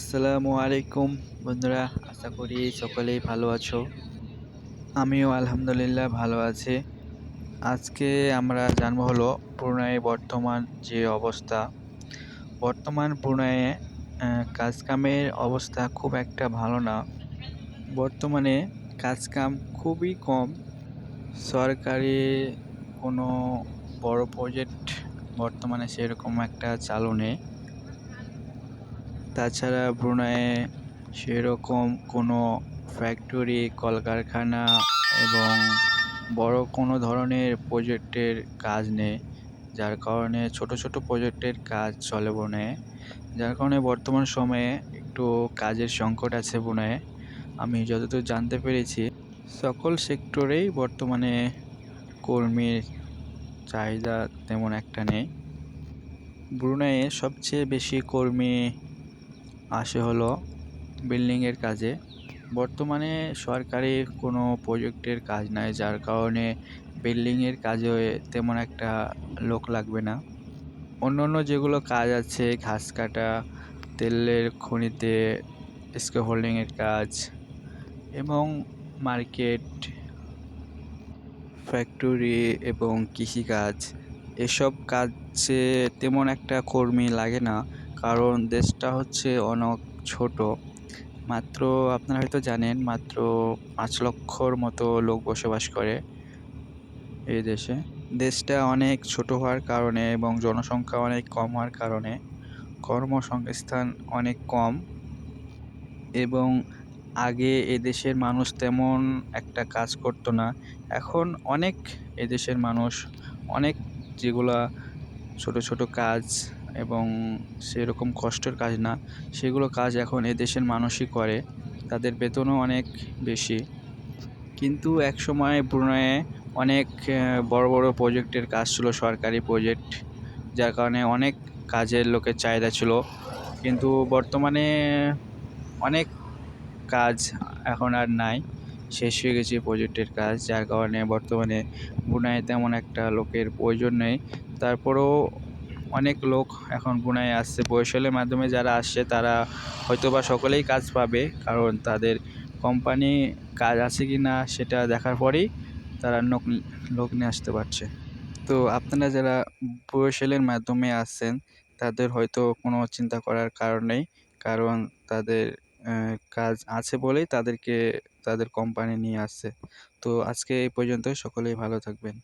আসসালামু আলাইকুম বন্ধুরা আশা করি সকলেই ভালো আছো। আমিও আলহামদুলিল্লাহ ভালো আছি। আজকে আমরা জানব হলো ব্রুনাই বর্তমান যে অবস্থা। বর্তমান আহ, কাজকামের অবস্থা খুব একটা ভালো না। বর্তমানে কাজকাম খুবই কম। সরকারি কোনো বড় প্রজেক্ট বর্তমানে সেরকম একটা চালু নেই। তাছাড়া ব্রুনাইয়ে সেরকম কোনো ফ্যাক্টরি, কলকারখানা এবং বড় কোনো ধরনের প্রজেক্টের কাজ নেই। যার কারণে ছোট ছোট প্রজেক্টের কাজ চলে ব্রুনাইয়ে যার কারণে বর্তমান সময়ে একটু কাজের সংকট আছে ব্রুনাইয়ে। আমি যতদূর জানতে পেরেছি, সকল সেক্টরেই বর্তমানে কর্মীর চাহিদা তেমন একটা নেই। ব্রুনাইয়ে সবচেয়ে বেশি কর্মী আসে হলো বিল্ডিংয়ের কাজে। বর্তমানে সরকারি কোনো প্রজেক্টের কাজ নাই, যার কারণে বিল্ডিংয়ের কাজে তেমন একটা লোক লাগবে না। অন্য অন্য যেগুলো কাজ আছে, ঘাস কাটা, তেলের খনিতে স্কে হোল্ডিংয়ের কাজ এবং মার্কেট, ফ্যাক্টরি এবং কৃষিকাজ, এসব কাজে তেমন একটা কর্মী লাগে না। কারণ দেশটা হচ্ছে অনেক ছোট। মাত্র আপনারা হয়তো জানেন, মাত্র পাঁচ লক্ষর মতো লোক বসবাস করে এই দেশে। দেশটা অনেক ছোট হওয়ার কারণে এবং জনসংখ্যা অনেক কম হওয়ার কারণে কর্মসংস্থান অনেক কম এবং আগে এদেশের মানুষ তেমন একটা কাজ করতো না। এখন অনেক এদেশের মানুষ অনেক যেগুলা ছোট ছোট কাজ এবং সেরকম কষ্টের কাজ না। সেগুলো কাজ এখন এদেশের মানুষই করে। তাদের বেতনও অনেক বেশি। কিন্তু এক সময় ব্রুনাইয়ে অনেক বড় বড় প্রজেক্টের কাজ ছিল, সরকারি প্রজেক্ট, যার কারণে অনেক কাজের লোকের চাহিদা ছিল। কিন্তু বর্তমানে অনেক কাজ এখন আর নাই। শেষ হয়ে গেছে প্রজেক্টের কাজ, যার কারণে বর্তমানে বুনায় তেমন একটা লোকের প্রয়োজন নেই। তারপরেও অনেক লোক এখন বুনায় আসছে। বরিশালের মাধ্যমে যারা আসছে, তারা হয়তো বা সকলেই কাজ পাবে, কারণ তাদের কোম্পানি কাজ আছে কি না সেটা দেখার পরেই তারা লোক লোক নিয়ে আসতে পারছে। তো আপনারা যারা বরিশালের মাধ্যমে আসছেন, তাদের হয়তো কোনো চিন্তা করার কারণ নেই, কারণ তাদের কাজ আছে বলেই তাদেরকে, তাদের কোম্পানি নিয়ে আসছে। তো আজকে এই পর্যন্ত সকলেই ভালো থাকবেন।